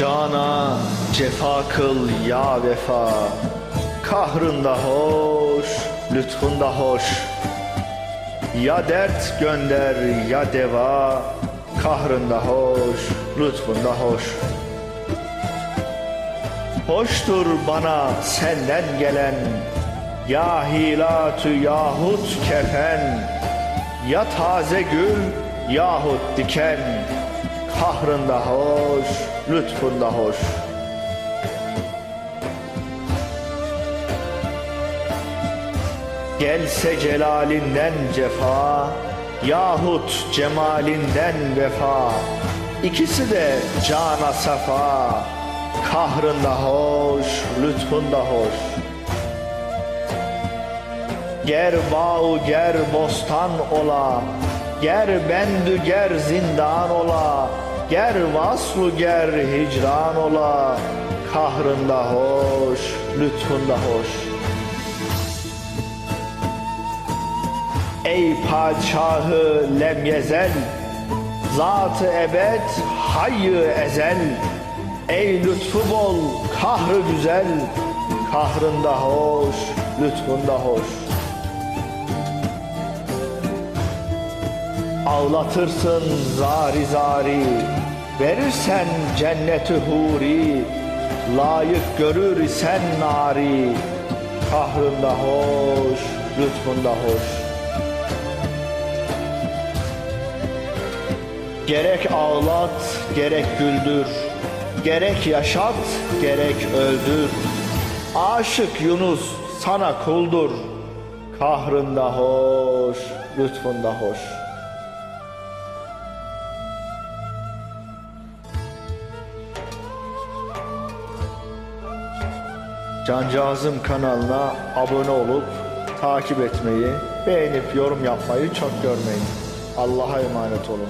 Cana cefa kıl ya vefa. Kahrında hoş, lütfunda hoş. Ya dert gönder ya deva. Kahrında hoş, lütfunda hoş. Hoştur bana senden gelen Ya hilatü yahut kefen. Ya taze gül yahut diken Kahrında hoş, lütfunda hoş. Gelse celalinden cefa Yahut cemalinden vefa. İkisi de cana safa. Kahrında hoş, lütfunda hoş. Ger bağ ger bostan ola Ger bendü ger zindan ola. Ger vaslu ger hicran ola. Kahrında hoş, lütfunda hoş. Ey padişahı lemyezel Zatı ebed hayyı ezel. Ey lütfu bol kahrı güzel Kahrında hoş lütfunda hoş Ağlatırsın zari zari Verirsen cenneti huri Layık görür isen nari Kahrında hoş lütfunda hoş Gerek ağlat, gerek güldür. Gerek yaşat, gerek öldür. Aşık Yunus sana kuldur. Kahrında hoş, lütfunda hoş. Cancağızım kanalına abone olup takip etmeyi, beğenip yorum yapmayı çok görmeyin. Allah'a emanet olun.